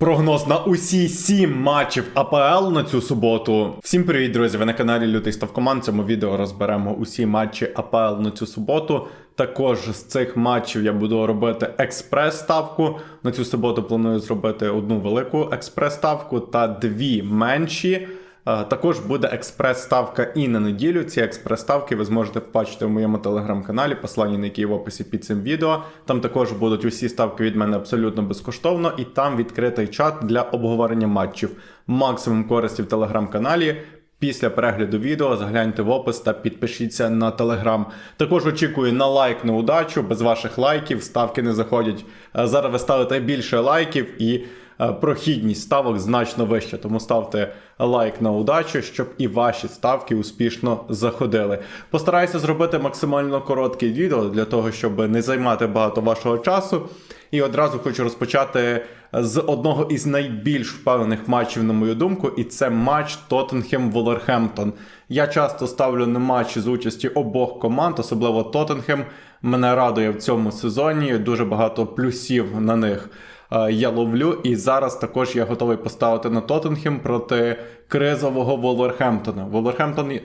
Прогноз на усі сім матчів АПЛ на цю суботу. Всім привіт, друзі! Ви на каналі Лютий Ставкоман. В цьому відео розберемо усі матчі АПЛ на цю суботу. Також з цих матчів я буду робити експрес-ставку. На цю суботу планую зробити одну велику експрес-ставку та дві менші. Е, Також буде експрес-ставка і на неділю. Ці експрес-ставки ви зможете побачити в моєму телеграм-каналі, посилання на який в описі під цим відео. Там також будуть усі ставки від мене абсолютно безкоштовно, і там відкритий чат для обговорення матчів. Максимум користі в телеграм-каналі. Після перегляду відео загляньте в опис та підпишіться на телеграм. Також очікую на лайк на удачу. Без ваших лайків ставки не заходять. Е, Зараз ви ставите більше лайків і прохідність ставок значно вища. Тому ставте лайк на удачу, щоб і ваші ставки успішно заходили. Постараюся зробити максимально коротке відео для того, щоб не займати багато вашого часу. І одразу хочу розпочати з одного із найбільш впевнених матчів, на мою думку, і це матч Тоттенхем Волерхемптон. Я часто ставлю на матчі з участі обох команд, особливо Тоттенхем. Мене радує в цьому сезоні. Дуже багато плюсів на них е, я ловлю. І зараз також я готовий поставити на Тоттенхем проти кризового Волверхемптона. Волверхемптон. е,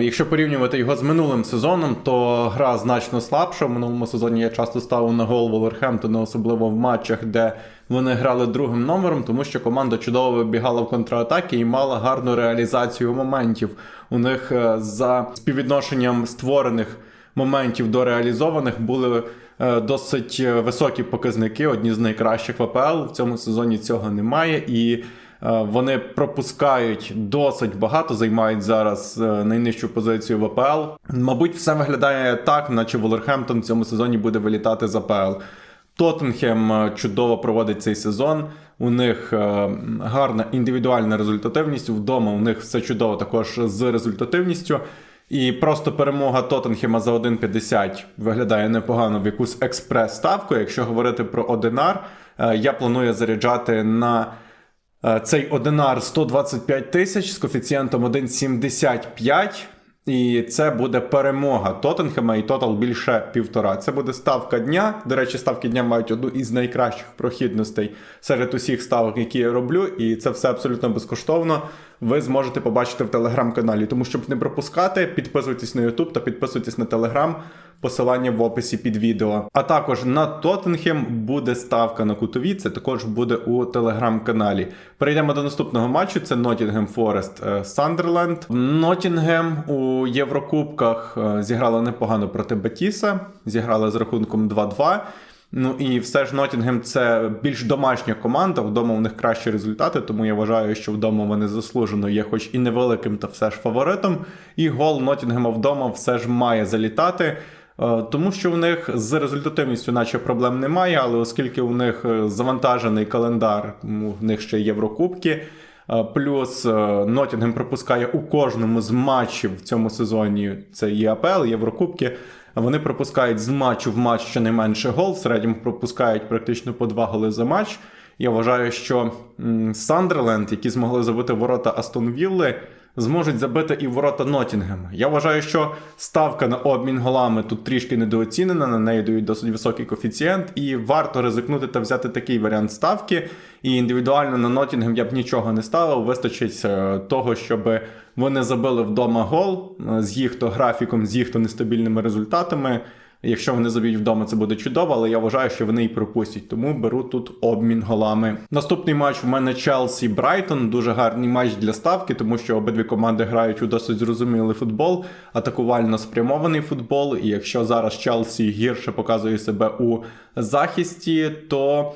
Якщо порівнювати його з минулим сезоном, то гра значно слабша. В минулому сезоні я часто ставив на гол Волверхемптона, особливо в матчах, де вони грали другим номером, тому що команда чудово вибігала в контратаки і мала гарну реалізацію моментів. У них е, за співвідношенням створених моментів до реалізованих були е, досить е, високі показники, одні з найкращих в АПЛ. В цьому сезоні цього немає. І е, вони пропускають досить багато, займають зараз е, найнижчу позицію в АПЛ. Мабуть, все виглядає так, наче Волерхемптон в цьому сезоні буде вилітати з АПЛ. Тоттенхем е, чудово проводить цей сезон. У них е, гарна індивідуальна результативність. Вдома у них все чудово також з результативністю. І просто перемога Тоттенхема за 1,50 виглядає непогано в якусь експрес-ставку. Якщо говорити про Одинар, е, я планую заряджати на е, цей Одинар 125 тисяч з коефіцієнтом 1,75. І це буде перемога Тоттенхема і тотал більше півтора. Це буде ставка дня. До речі, ставки дня мають одну із найкращих прохідностей серед усіх ставок, які я роблю, і це все абсолютно безкоштовно. Ви зможете побачити в телеграм-каналі. Тому щоб не пропускати, підписуйтесь на YouTube та підписуйтесь на Телеграм. Посилання в описі під відео. А також на Тоттенхем буде ставка на кутові. Це також буде у телеграм-каналі. Перейдемо до наступного матчу. Це Nottingham Forest Сандерленд. Ноттінгем у Єврокубках е, зіграла непогано проти Бетіса. Зіграли з рахунком 2-2. Ну і все ж Ноттінгем це більш домашня команда. Вдома у них кращі результати, тому я вважаю, що вдома вони заслужено є, хоч і невеликим, та все ж фаворитом. І гол Ноттінгема вдома все ж має залітати. Е, Тому що у них з результативністю, наче проблем немає, але оскільки у них е, завантажений календар, у них ще Єврокубки. е, Плюс Ноттінгем пропускає у кожному з матчів в цьому сезоні. Це і АПЛ, Єврокубки. Вони пропускають з матчу в матч щонайменше гол. В середньому пропускають практично по два голи за матч. Я вважаю, що Сандерленд, які змогли забити ворота Астон Вілли, зможуть забити і ворота Ноттінгема. Я вважаю, що ставка на обмін голами тут трішки недооцінена, на неї дають досить високий коефіцієнт, і варто ризикнути та взяти такий варіант ставки. І індивідуально на Ноттінгем я б нічого не ставив. Вистачить е, того, щоб вони забили вдома гол е, з їх-то графіком, з їх-то нестабільними результатами. Якщо вони заб'ють вдома, це буде чудово, але я вважаю, що вони і пропустять. Тому беру тут обмін голами. Наступний матч у мене Челсі Брайтон. Дуже гарний матч для ставки, тому що обидві команди грають у досить зрозумілий футбол, атакувально спрямований футбол. І якщо зараз Челсі гірше показує себе у захисті, то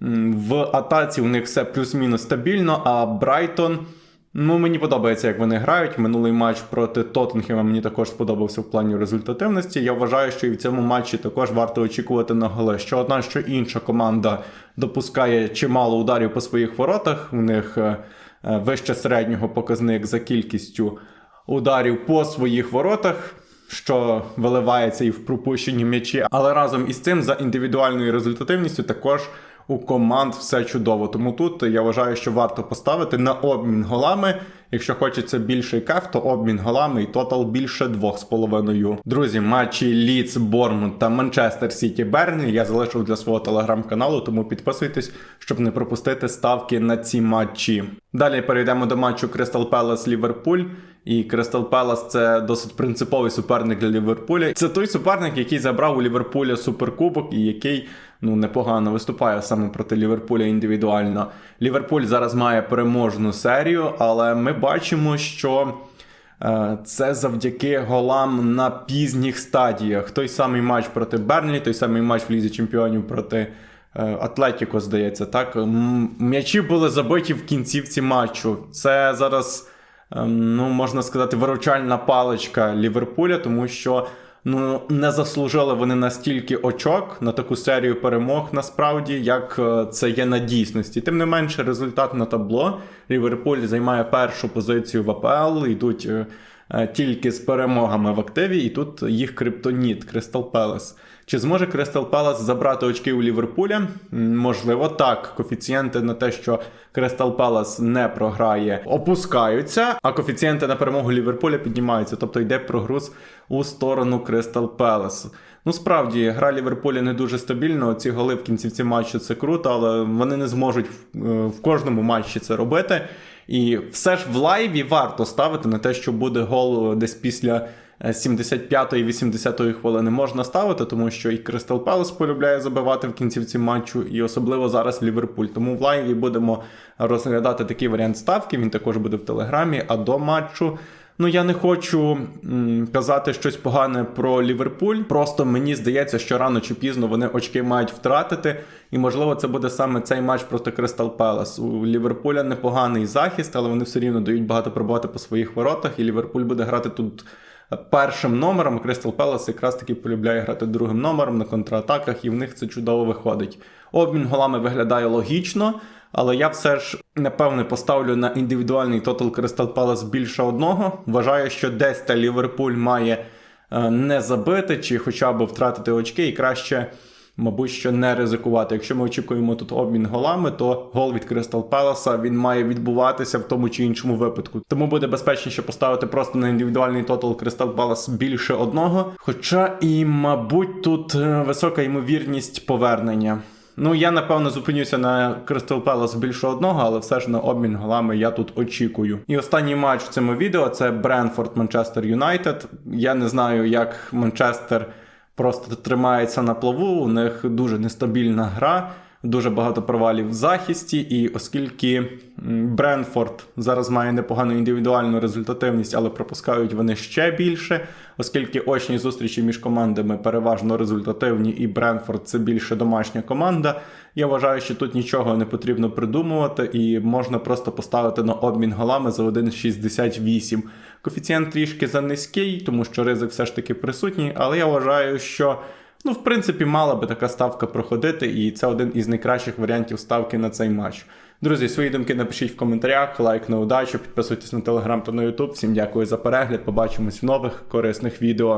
в атаці у них все плюс-мінус стабільно, а Брайтон. Ну, мені подобається, як вони грають. Минулий матч проти Тоттенхема мені також сподобався в плані результативності. Я вважаю, що і в цьому матчі також варто очікувати на голи. Що одна, що інша команда допускає чимало ударів по своїх воротах. У них е, е, вище середнього показник за кількістю ударів по своїх воротах. Що виливається і в пропущені м'ячі, але разом із цим за індивідуальною результативністю також у команд все чудово. Тому тут я вважаю, що варто поставити на обмін голами. Якщо хочеться більший кеф, то обмін голами і тотал більше 2,5. Друзі, матчі Ліц, Бормут та Манчестер Сіті Берні я залишив для свого телеграм-каналу, тому підписуйтесь, щоб не пропустити ставки на ці матчі. Далі перейдемо до матчу Кристал Пелес Ліверпуль. І Кристал Пелас це досить принциповий суперник для Ліверпуля. Це той суперник, який забрав у Ліверпуля суперкубок і який ну непогано виступає саме проти Ліверпуля індивідуально. Ліверпуль зараз має переможну серію, але ми бачимо, що. Е, Це завдяки голам на пізніх стадіях. Той самий матч проти Бернлі, той самий матч в Лізі Чемпіонів проти е, Атлетіко, здається. Так м'ячі були забиті в кінцівці матчу. Це зараз, е, ну можна сказати, виручальна паличка Ліверпуля, тому що. Ну, не заслужили вони настільки очок на таку серію перемог, насправді, як е, це є на дійсності. Тим не менше, результат на табло. Ліверпуль займає першу позицію в АПЛ, йдуть е, тільки з перемогами в активі, і тут їх криптоніт Кристал Пелес. Чи зможе Кристал Пелес забрати очки у Ліверпуля? Можливо, так. Коефіцієнти на те, що Кристал Пелес не програє, опускаються, а коефіцієнти на перемогу Ліверпуля піднімаються. Тобто йде прогруз у сторону Кристал Пелес. Ну, справді, гра Ліверпуля не дуже стабільна. Ці голи в кінцівці матчу це круто, але вони не зможуть е, в кожному матчі це робити. І все ж в лайві варто ставити на те, що буде гол десь після. е, 75-ї, 80-ї хвилини можна ставити, тому що і Кристал Пелес полюбляє забивати в кінцівці матчу, і особливо зараз Ліверпуль. Тому в лайві будемо розглядати такий варіант ставки. Він також буде в телеграмі. А до матчу. Ну, я не хочу м, казати щось погане про Ліверпуль. Просто мені здається, що рано чи пізно вони очки мають втратити. І можливо, це буде саме цей матч проти Кристал Пелес. У Ліверпуля непоганий захист, але вони все рівно дають багато пробувати по своїх воротах. І Ліверпуль буде грати тут першим номером. Кристал Пелес якраз таки полюбляє грати другим номером на контратаках, і в них це чудово виходить. Обмін голами виглядає логічно. Але я все ж напевне поставлю на індивідуальний тотал Кристал Палас більше одного. Вважаю, що десь та Ліверпуль має е, не забити чи хоча б втратити очки, і краще, мабуть, що не ризикувати. Якщо ми очікуємо тут обмін голами, то гол від Кристал Паласа він має відбуватися в тому чи іншому випадку. Тому буде безпечніше поставити просто на індивідуальний тотал Кристал Палас більше одного. Хоча і, мабуть, тут е, висока ймовірність повернення. Ну, я напевно зупинюся на Crystal Palace більше одного, але все ж на обмін голами я тут очікую. І останній матч в цьому відео це Бренфорд Манчестер Юнайтед. Я не знаю, як Манчестер просто тримається на плаву. У них дуже нестабільна гра. Дуже багато провалів в захисті, і оскільки Бренфорд зараз має непогану індивідуальну результативність, але пропускають вони ще більше, оскільки очні зустрічі між командами переважно результативні, і Бренфорд це більше домашня команда. Я вважаю, що тут нічого не потрібно придумувати, і можна просто поставити на обмін голами за 1,68. Коефіцієнт трішки занизький, тому що ризик все ж таки присутній, але я вважаю, що. Ну, в принципі, мала би така ставка проходити, і це один із найкращих варіантів ставки на цей матч. Друзі, свої думки напишіть в коментарях, лайк на удачу, підписуйтесь на телеграм та на ютуб. Всім дякую за перегляд. Побачимось в нових корисних відео.